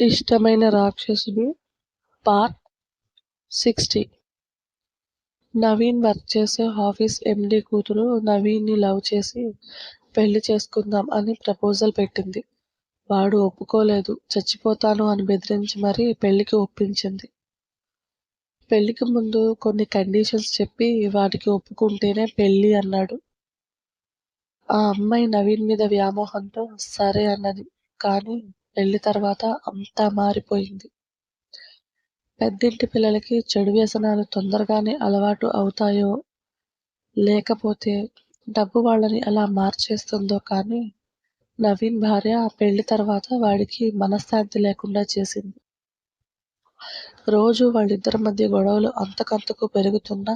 ఇష్టమైన Rakshasudu part sixty. Naveen work చేసే office MD కూతురు నవీన్ని లవ్ చేసి పెళ్ళి చేసుకుందాం అని ప్రపోజల్ పెట్టింది. వాడు ఒప్పుకోలేదు. చచ్చిపోతాను అని బెదిరించి మరీ పెళ్ళికి ఒప్పించింది. పెళ్ళికి ముందు కొన్ని కండిషన్స్ చెప్పి వాటికి ఒప్పుకుంటేనే పెళ్ళి అన్నాడు. ఆ అమ్మాయి నవీన్ మీద వ్యామోహంతో సరే అన్నది. కానీ పెళ్ళి తర్వాత అంతా మారిపోయింది. పెద్దింటి పిల్లలకి చెడు వ్యసనాలు తొందరగానే అలవాటు అవుతాయో లేకపోతే డబ్బు వాళ్ళని అలా మార్చేస్తుందో కానీ నవీన్ భార్య పెళ్ళి తర్వాత వాడికి మనశ్శాంతి లేకుండా చేసింది. రోజు వాళ్ళిద్దరి మధ్య గొడవలు అంతకంతకు పెరుగుతున్నా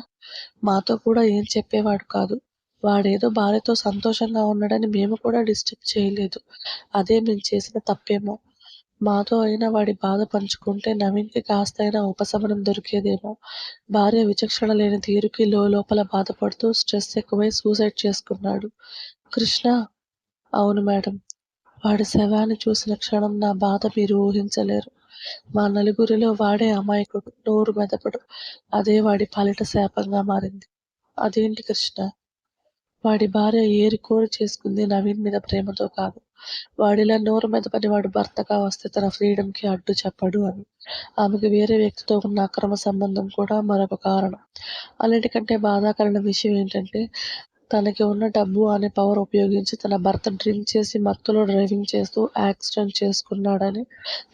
మాతో కూడా ఏం చెప్పేవాడు కాదు. వాడేదో భార్యతో సంతోషంగా ఉన్నాడని మేము కూడా డిస్టర్బ్ చేయలేదు. అదే మేము చేసిన తప్పేమో. మాతో అయినా వాడి బాధ పంచుకుంటే నవీన్కి కాస్తైనా ఉపశమనం దొరికేదేమో. భార్య విచక్షణ లేని తీరుకి లోపల బాధపడుతూ స్ట్రెస్ ఎక్కువై సూసైడ్ చేసుకున్నాడు. కృష్ణ అవును మేడం. వాడి శవాన్ని చూసిన క్షణం నా బాధ మీరు ఊహించలేరు. మా నలుగురిలో వాడే అమాయకుడు నోరు మెదపడు. అదే వాడి పాలిట శాపంగా మారింది. అదేంటి కృష్ణ? వాడి భార్య ఏరి కోరి చేసుకుంది నవీన్ మీద ప్రేమతో కాదు. వాడిలా నోరు మెదపని వాడు భర్తగా వస్తే తన ఫ్రీడమ్కి అడ్డు చెప్పడు అని. ఆమెకు వేరే వ్యక్తితో ఉన్న అక్రమ సంబంధం కూడా మరొక కారణం. అన్నిటికంటే బాధాకరణ విషయం ఏంటంటే తనకి ఉన్న డబ్బు అనే పవర్ ఉపయోగించి తన భర్త డ్రింక్ చేసి మత్తులో డ్రైవింగ్ చేస్తూ యాక్సిడెంట్ చేసుకున్నాడని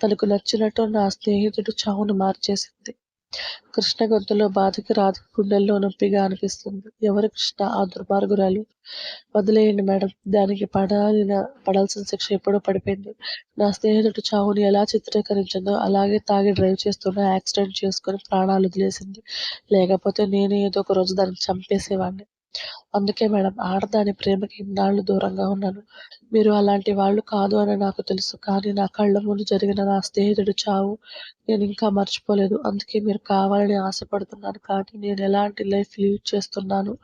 తనకు నచ్చినట్టు నా స్నేహితుడు చావును మార్చేసింది. కృష్ణ గొంతులో బాధకి రాధకి గుండెల్లో నొప్పిగా అనిపిస్తుంది. ఎవరు కృష్ణ? ఆ దుర్మార్గురాలు. వదిలేయండి మేడం. దానికి పడాలిన పడాల్సిన శిక్ష ఎప్పుడో పడిపోయింది. నా స్నేహితుడు చావుని ఎలా చిత్రీకరించిందో అలాగే తాగి డ్రైవ్ చేస్తున్న యాక్సిడెంట్ చేసుకుని ప్రాణాలు వదిలేసింది. లేకపోతే నేను ఏదో ఒక రోజు దాన్ని చంపేసేవాడిని అందుకే మేడం ఆడదాని ప్రేమకి ఇన్నాళ్ళు దూరంగా ఉన్నాను. మీరు అలాంటి వాళ్ళు కాదు అని నాకు తెలుసు కానీ నా కళ్ళ ముందు జరిగిన నా స్నేహితుడు చావు. నేను ఇంకా మర్చిపోలేదు. అందుకే మీరు కావాలని ఆశపడుతున్నాను కానీ నేను ఎలాంటి లైఫ్ లీడ్ చేస్తున్నాను?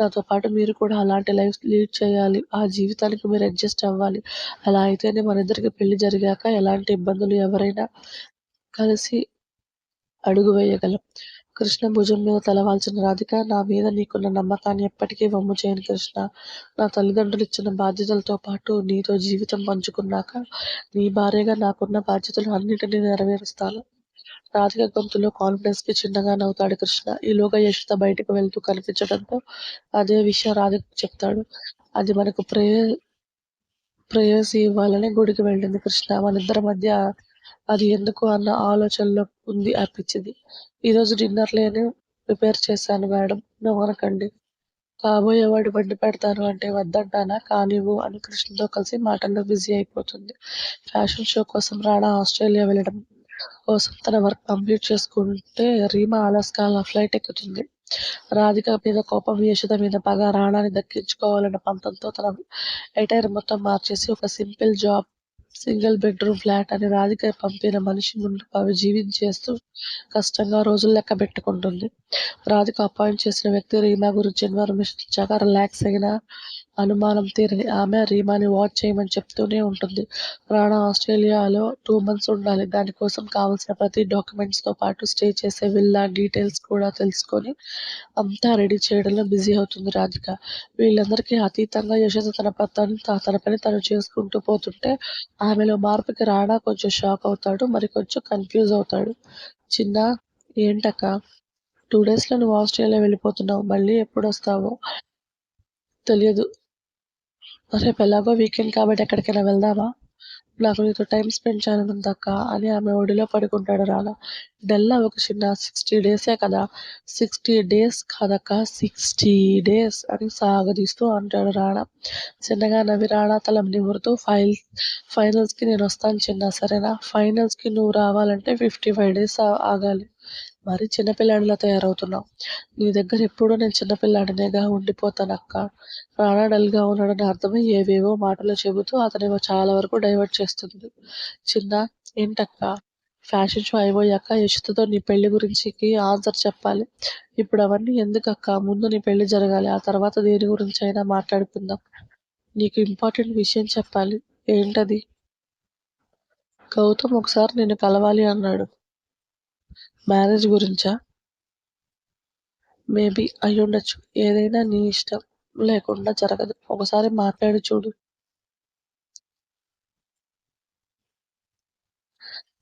నాతో పాటు మీరు కూడా అలాంటి లైఫ్ లీడ్ చేయాలి. ఆ జీవితానికి మీరు అడ్జస్ట్ అవ్వాలి. అలా అయితేనే మన ఇద్దరికి పెళ్ళి జరిగాక ఎలాంటి ఇబ్బందులు ఎవరైనా కలిసి అడుగు వేయగలం. కృష్ణ భుజం మీద తలవాల్చిన రాధిక నా మీద నీకున్న నమ్మకాన్ని ఎప్పటికీ వమ్ము చేయను కృష్ణ. నా తల్లిదండ్రులు ఇచ్చిన బాధ్యతలతో పాటు నీతో జీవితం పంచుకున్నాక నీ భార్యగా నాకున్న బాధ్యతలు అన్నింటినీ నెరవేరుస్తాను. రాధిక గొంతులో కాన్ఫిడెన్స్కి చిన్నగా నవ్వుతాడు కృష్ణ. ఈలోగా యశిత బయటకు వెళ్తూ కనిపించడంతో అదే విషయం రాధికకు చెప్తాడు. అది మనకు ప్రేయ ప్రేయసి ఇవ్వాలని గుడికి వెళ్ళింది కృష్ణ. మనిద్దరి మధ్య అది ఎందుకు అన్న ఆలోచనలో ఉంది అనిపించింది ఈరోజు డిన్నర్లేనే ప్రిపేర్ చేశాను మేడం. నవ్వనకండి కాబోయేవాడు వండి పెడతాను అంటే వద్దంటానా? కానివ్వు అని కృష్ణతో కలిసి మాటల్లో బిజీ అయిపోతుంది. ఫ్యాషన్ షో కోసం రాణా ఆస్ట్రేలియా వెళ్ళడం కోసం తన వర్క్ కంప్లీట్ చేసుకుంటే రీమా అలస్కాల ఫ్లైట్ ఎక్కుతుంది. రాధిక మీద కోపం యశోద మీద పగ రాణాని దక్కించుకోవాలన్న పంతంతో తన ఎటైర్ మొత్తం మార్చేసి ఒక simple job single bedroom flat అని రాధిక పంపిన మనిషి ముందు అవి జీవించేస్తూ కష్టంగా రోజులు లెక్క పెట్టుకుంటుంది. రాధిక అపాయింట్ చేసిన వ్యక్తి రీమా గురించి ఇన్ఫర్మేషన్ ఇచ్చాక రిలాక్స్ అయిన అనుమానం తీరని ఆమె రీమాని వాచ్ చేయమని చెప్తూనే ఉంటుంది. రాణా ఆస్ట్రేలియాలో టూ మంత్స్ ఉండాలి. దానికోసం కావాల్సిన ప్రతి డాక్యుమెంట్స్తో పాటు స్టే చేసే విల్లా డీటెయిల్స్ కూడా తెలుసుకొని అంతా రెడీ చేయడంలో బిజీ అవుతుంది రాధిక. వీళ్ళందరికీ అతీతంగా యశోద తన పని తన పని తను చేసుకుంటూ పోతుంటే ఆమెలో మార్పుకి రాణా కొంచెం షాక్ అవుతాడు మరి కొంచెం కన్ఫ్యూజ్ అవుతాడు. చిన్న ఏంటక్క? టూ డేస్లో నువ్వు ఆస్ట్రేలియా వెళ్ళిపోతున్నావు. మళ్ళీ ఎప్పుడు వస్తావో తెలియదు. రేపు ఎలాగో వీకెండ్ కాబట్టి ఎక్కడికైనా వెళ్దామా? నాకు నీతో టైం స్పెండ్ చేయాలని ఉందక్క అని ఆమె ఒడిలో పడుకుంటాడు రానా డెల్లా ఒక చిన్న సిక్స్టీ డేసే కదా? సిక్స్టీ డేస్ కాదక్క సిక్స్టీ డేస్ అని సాగదీస్తూ అంటాడు రాణా చిన్నగా నవ్వి రాణా తల నిమురుతూ ఫైల్ ఫైనల్స్కి నేను వస్తాను చిన్న సరేనా? ఫైనల్స్కి నువ్వు రావాలంటే ఫిఫ్టీ ఫైవ్ డేస్ ఆగాలి. మరి చిన్నపిల్లాడిలా తయారవుతున్నావు. నీ దగ్గర ఎప్పుడూ నేను చిన్నపిల్లాడినేగా ఉండిపోతానక్క. రానా డల్గా ఉన్నాడని అర్థమై ఏవేవో మాటలు చెబుతూ అతని చాలా వరకు డైవర్ట్ చేస్తుంది. చిన్న ఏంటక్క? ఫ్యాషన్ షో అయిపోయాక యశుతో నీ పెళ్ళి గురించికి ఆన్సర్ చెప్పాలి. ఇప్పుడు అవన్నీ ఎందుకక్క? ముందు నీ పెళ్ళి జరగాలి ఆ తర్వాత దేని గురించి అయినా మాట్లాడుకుందాం. నీకు ఇంపార్టెంట్ విషయం చెప్పాలి. ఏంటది? గౌతమ్ ఒకసారి నిన్ను కలవాలి అన్నాడు. మ్యారేజ్ గురించా? మేబీ అయ్యుండొచ్చు ఏదైనా నీ ఇష్టం లేకుండా జరగదు. ఒకసారి మాట్లాడి చూడు.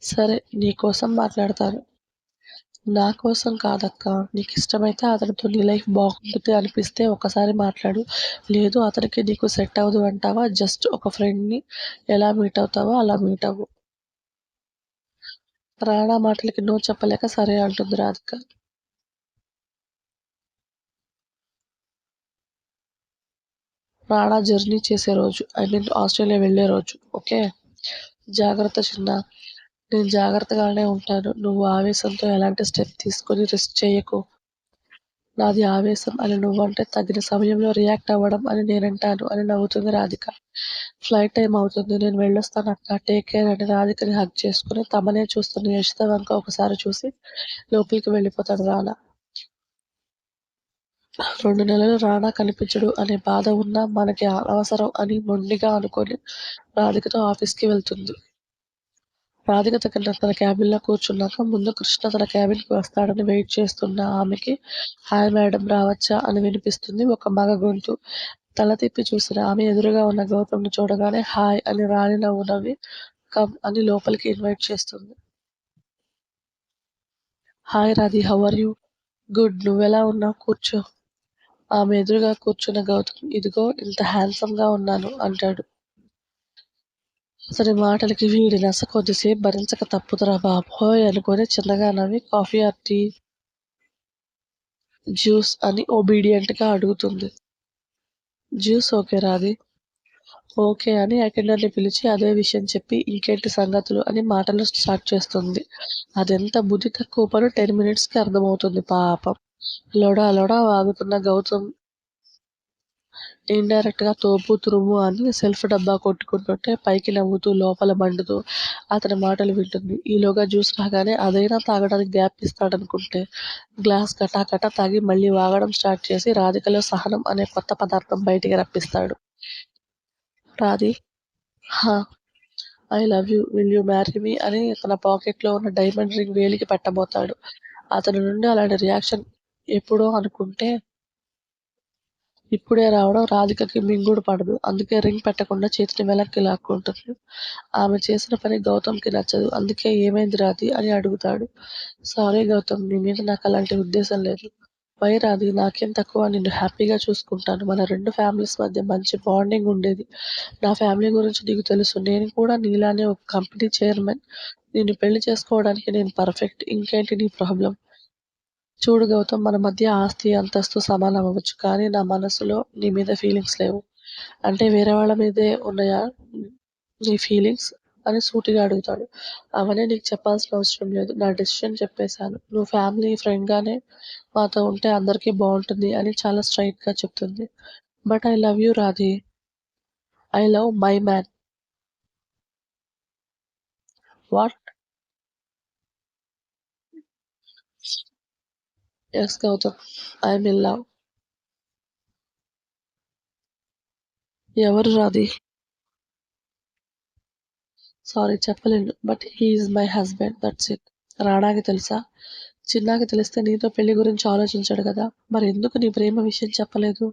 సరే నీకోసం మాట్లాడతాను. నా కోసం కాదక్క. నీకు ఇష్టమైతే అతనితో నీ లైఫ్ బాగుంటుంది అనిపిస్తే ఒకసారి మాట్లాడు. లేదు అతనికి నీకు సెట్ అవ్వదు అంటావా? జస్ట్ ఒక ఫ్రెండ్ని ఎలా మీట్ అవుతావో అలా మీట్ అవ్వు. రాణా మాటలకి నో చెప్పలేక సరే అంటుంది రాధిక. రాణా జర్నీ చేసే రోజు ఐ మీన్ ఆస్ట్రేలియా వెళ్ళే రోజు ఓకే? జాగ్రత్త చిన్న నేను జాగ్రత్తగానే ఉంటాను. నువ్వు ఆవేశంతో ఎలాంటి స్టెప్ తీసుకొని రిస్క్ చేయకు. నాది ఆవేశం అని నువ్వంటే తగిన సమయంలో రియాక్ట్ అవ్వడం అని నేనంటాను అని నవ్వుతుంది రాధిక. ఫ్లైట్ టైం అవుతుంది నేను వెళ్ళొస్తాను అక్క. టేక్ కేర్ అని రాధికని హక్ చేసుకుని తమనే చూస్తున్న యశిత వంక ఒకసారి చూసి లోపలికి వెళ్ళిపోతాడు రానా. రెండు నెలలు రానా కనిపించడు అనే బాధ ఉన్నా మనకి అనవసరం అని మొండిగా అనుకొని రాధికతో ఆఫీస్కి వెళ్తుంది. రాధిక తన తన క్యాబిన్లో కూర్చున్నాక ముందు కృష్ణ తన క్యాబిన్కి వస్తాడని వెయిట్ చేస్తున్న ఆమెకి హాయ్ మేడం రావచ్చా? అని వినిపిస్తుంది ఒక మగ గొంతు. తల తిప్పి చూసిన ఆమె ఎదురుగా ఉన్న గౌతమ్ని చూడగానే హాయ్ అని రాణి నవ్వు నవ్వి కమ్ అని లోపలికి ఇన్వైట్ చేస్తుంది. Hi Radhi how are you? Good నువ్వెలా ఉన్నావు? కూర్చో. ఆమె ఎదురుగా కూర్చున్న గౌతమ్ ఇదిగో ఇంత హ్యాండ్సమ్గా ఉన్నాను అంటాడు. అతని మాటలకి వీడి నస కొద్దిసేపు భరించక తప్పుదురా బాబోయ్ అనుకొని చిన్నగా నవ్వి కాఫీ ఆర్ టీ జ్యూస్ అని ఒబీడియంట్గా అడుగుతుంది. జ్యూస్ ఓకే రాది. ఓకే అని అటెండర్ని పిలిచి అదే విషయం చెప్పి ఇంకేంటి సంగతులు అని మాటలు స్టార్ట్ చేస్తుంది. అదెంత బుద్ధి తక్కువ పని టెన్ మినిట్స్కి అర్థమవుతుంది పాపం. లొడా లొడా వాగుతున్న గౌతమ్ ఇండైరెక్ట్గా తోపు తురుము అని సెల్ఫ్ డబ్బా కొట్టుకుంటుంటే పైకి నవ్వుతూ లోపల మండుతూ అతని మాటలు వింటుంది. ఈలోగా జ్యూస్ రాగానే అదైనా తాగడానికి గ్యాప్ ఇస్తాడనుకుంటే గ్లాస్ కటాకట తాగి మళ్ళీ వాగడం స్టార్ట్ చేసి రాధికలో సహనం అనే కొత్త పదార్థం బయటికి రప్పిస్తాడు. రాధి హా I love you will you marry me? అని తన పాకెట్లో ఉన్న డైమండ్ రింగ్ వేలికి పెట్టబోతాడు. అతని నుండి అలాంటి రియాక్షన్ ఎప్పుడో అనుకుంటే ఇప్పుడే రావడం రాధికకి మింగుడు పడదు. అందుకే రింగ్ పెట్టకుండా చేతిని వెనక్కి లాక్కుంటుంది. ఆమె చేసిన పని గౌతమ్కి నచ్చదు. అందుకే ఏమైంది రాధి అని అడుగుతాడు. సారీ గౌతమ్ నీ మీద నాకు అలాంటి ఉద్దేశం లేదు. వై రాధి నాకేం తక్కువ? నిన్ను హ్యాపీగా చూసుకుంటాను. మన రెండు ఫ్యామిలీస్ మధ్య మంచి బాండింగ్ ఉండేది. నా ఫ్యామిలీ గురించి నీకు తెలుసు. నేను కూడా నీలానే ఒక కంపెనీ చైర్మన్. నిన్ను పెళ్ళి చేసుకోవడానికి నేను పర్ఫెక్ట్. ఇంకేంటి నీ ప్రాబ్లం? చూడు గౌతమ్ మన మధ్య ఆస్తి అంతస్తు సమానం అవ్వచ్చు కానీ నా మనసులో నీ మీద ఫీలింగ్స్ లేవు. అంటే వేరే వాళ్ళ మీదే ఉన్నాయా నీ ఫీలింగ్స్ అని సూటిగా అడుగుతాడు. అవన్నీ నీకు చెప్పాల్సిన అవసరం లేదు. నా డెసిషన్ చెప్పేశాను. నువ్వు ఫ్యామిలీ ఫ్రెండ్గానే మాతో ఉంటే అందరికీ బాగుంటుంది అని చాలా స్ట్రైట్గా చెప్తుంది. But I love you Radhi I love my man what's Gautam I'm in love ఎవరు రాది? సారీ చెప్పలేను. But he's my husband that's it రాణాకి తెలుసా? చిన్నాకి తెలిస్తే నీతో పెళ్ళి గురించి ఆలోచించాడు కదా. మరి ఎందుకు నీ ప్రేమ విషయం చెప్పలేదు?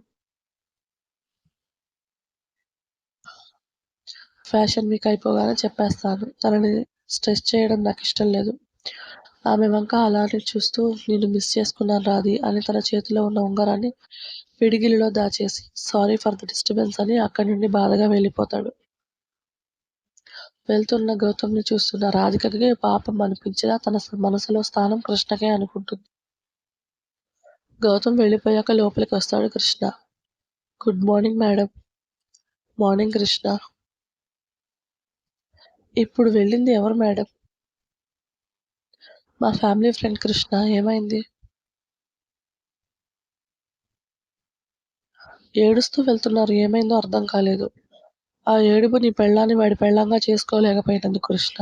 ఫ్యాషన్ వీక్ అయిపోగానే చెప్పేస్తాను. తనని స్ట్రెస్ చేయడం నాకు ఇష్టం లేదు. ఆమె వంక అలానే చూస్తూ నిన్ను మిస్ చేసుకున్నాను రాధి అని తన చేతిలో ఉన్న ఉంగరాన్ని పిడిగిలిలో దాచేసి సారీ ఫర్ ద డిస్టర్బెన్స్ అని అక్కడి నుండి బాధగా వెళ్ళిపోతాడు. వెళ్తున్న గౌతమ్ని చూస్తున్న రాధికకి పాపం అనిపించినా తన మనసులో స్థానం కృష్ణకే అనుకుంటుంది. గౌతమ్ వెళ్ళిపోయాక లోపలికి వస్తాడు Krishna. Good morning madam morning Krishna. ఇప్పుడు వెళ్ళింది ఎవరు మేడం మా ఫ్యామిలీ ఫ్రెండ్ కృష్ణ ఏమైంది? ఏడుస్తూ వెళ్తున్నారు ఏమైందో అర్థం కాలేదు. ఆ ఏడుపు నీ పెళ్ళాన్ని వాడి పెళ్ళంగా చేసుకోలేకపోయినందుకు కృష్ణ.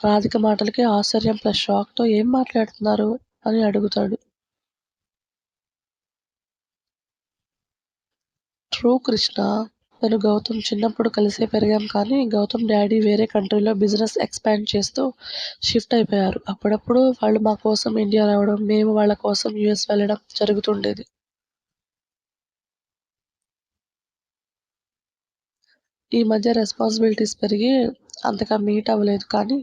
రాధిక మాటలకి ఆశ్చర్యం ప్లస్ షాక్తో ఏం మాట్లాడుతున్నారు అని అడుగుతాడు. ట్రూ కృష్ణ. తను గౌతమ్ చిన్నప్పుడు కలిసే పెరిగాం కానీ గౌతమ్ డాడీ వేరే కంట్రీలో బిజినెస్ ఎక్స్పాండ్ చేస్తూ షిఫ్ట్ అయిపోయారు. అప్పుడప్పుడు వాళ్ళు మా కోసం ఇండియా రావడం మేము వాళ్ళ కోసం యుఎస్ వెళ్ళడం జరుగుతుండేది. ఈ మధ్య రెస్పాన్సిబిలిటీస్ పెరిగి అంతగా మీట్ అవ్వలేదు కానీ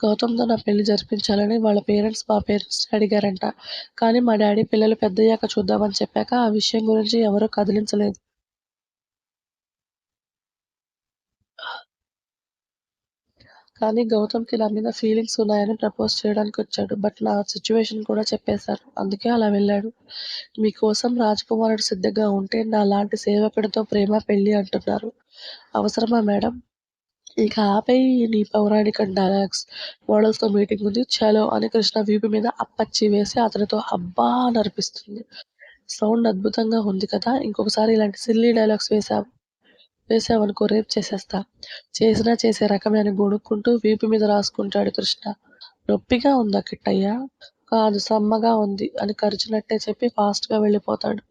గౌతమ్తో నా పెళ్ళి జరిపించాలని వాళ్ళ పేరెంట్స్ మా పేరెంట్స్ని అడిగారంట. కానీ మా డాడీ పిల్లలు పెద్దయ్యాక చూద్దామని చెప్పాక ఆ విషయం గురించి ఎవరూ కదిలించలేదు. కానీ గౌతమ్కి నా మీద ఫీలింగ్స్ ఉన్నాయని ప్రపోజ్ చేయడానికి వచ్చాడు. బట్ నా సిచ్యువేషన్ కూడా చెప్పేశాను అందుకే అలా వెళ్ళాడు. మీకోసం రాజకుమారుడు సిద్ధంగా ఉంటే నా లాంటి సేవకుడితో ప్రేమ పెళ్ళి అంటున్నారు. అవసరమా మేడం? ఇక ఆపై నీ పౌరాణిక డైలాగ్స్ మోడల్స్తో మీటింగ్ ఉంది. చలో అని కృష్ణ వీపు మీద అప్పచ్చి వేసి అతనితో అబ్బా నరిపిస్తుంది సౌండ్ అద్భుతంగా ఉంది కదా. ఇంకొకసారి ఇలాంటి సిల్లీ డైలాగ్స్ వేశావు. వేసావనుకో రేపు చేసేస్తా. చేసినా చేసే రకమే అని గొడుక్కుంటూ వీపు మీద రాసుకుంటాడు కృష్ణ. నొప్పిగా ఉందా కిట్టయ్య? కాదు సమ్మగా ఉంది అని కరిచినట్టే చెప్పి ఫాస్ట్గా వెళ్ళిపోతాడు.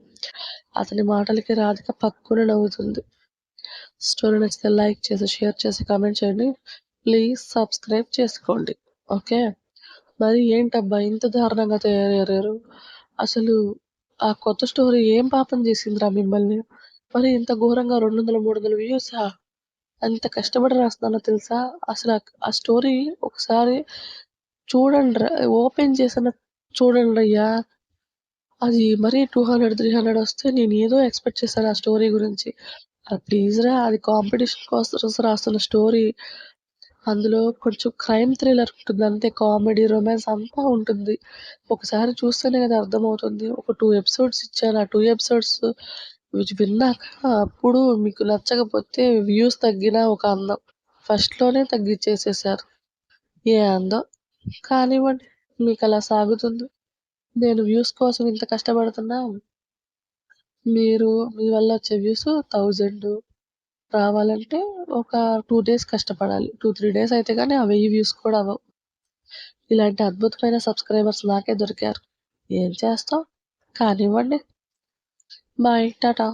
అతని మాటలకి రాధిక పక్కున నవ్వుతుంది. స్టోరీ నచ్చితే లైక్ చేసి షేర్ చేసి కామెంట్ చేయండి. ప్లీజ్ సబ్స్క్రైబ్ చేసుకోండి. ఓకే? మరి ఏంటబ్బా ఇంత దారుణంగా తయారయ్యారు? అసలు ఆ కొత్త స్టోరీ ఏం పాపం చేసిందిరా మిమ్మల్ని? మరి ఇంత ఘోరంగా రెండు వందల మూడు వందల వ్యూసా అంత కష్టపడి రాస్తున్నానో తెలుసా? అసలు ఆ- స్టోరీ ఒకసారి చూడండి ఓపెన్ చేసిన చూడండి అయ్యా అది మరి టూ హండ్రెడ్ త్రీ హండ్రెడ్ వస్తే నేను ఏదో ఎక్స్పెక్ట్ చేశాను ఆ స్టోరీ గురించి. ప్లీజ్ రా అది కాంపిటీషన్ కోసం రాస్తున్న స్టోరీ అందులో కొంచెం క్రైమ్ థ్రిల్లర్ ఉంటుంది అంతే కామెడీ రొమాన్స్ అంతా ఉంటుంది. ఒకసారి చూస్తేనే కదా అర్థమవుతుంది. ఒక టూ ఎపిసోడ్స్ ఇచ్చాను. ఆ టూ ఎపిసోడ్స్ విన్నాక అప్పుడు మీకు నచ్చకపోతే వ్యూస్ తగ్గిన ఒక అందం. ఫస్ట్లోనే తగ్గించేసేసారు ఏ అందం? కానివ్వండి మీకు అలా సాగుతుంది. నేను వ్యూస్ కోసం ఇంత కష్టపడుతున్నా? మీరు మీ వల్ల వచ్చే వ్యూస్ థౌజండ్. రావాలంటే ఒక టూ డేస్ కష్టపడాలి. టూ త్రీ డేస్ అయితే కానీ ఆ వెయ్యి వ్యూస్ కూడా అవ్వవు. ఇలాంటి అద్భుతమైన సబ్స్క్రైబర్స్ నాకే దొరికారు. ఏం చేస్తాం? కానివ్వండి বাই, টাটা।